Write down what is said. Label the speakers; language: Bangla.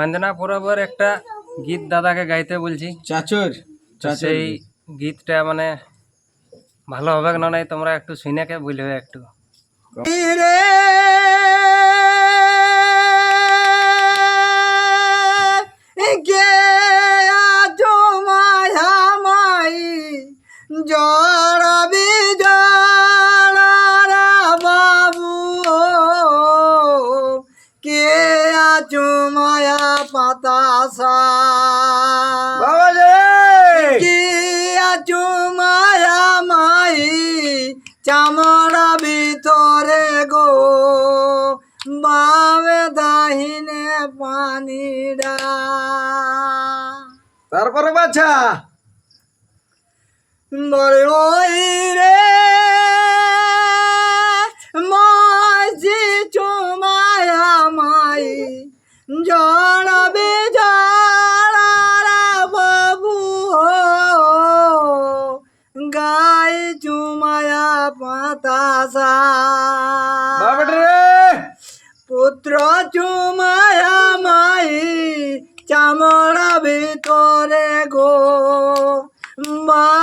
Speaker 1: বন্দনা বরাবর একটা গীত দাদাকে গাইতে বলছি।
Speaker 2: চাচর
Speaker 1: সেই গীতটা মানে ভালো হবে না নাই তোমরা একটু শুনেকে বলবে একটু।
Speaker 2: জড়বি জড়ারা মায়া পাতাসা কি মায়া মাই চামড়া ভিতরে গো। বামে দাহিনে পানিরা তারপরে বাচ্চা বলে ওই রে মাঝি চুমায়া মাই জড়াবে পাতাসা পুত্র চুমায়া মাই চামড়া ভিতরে গো। বাবে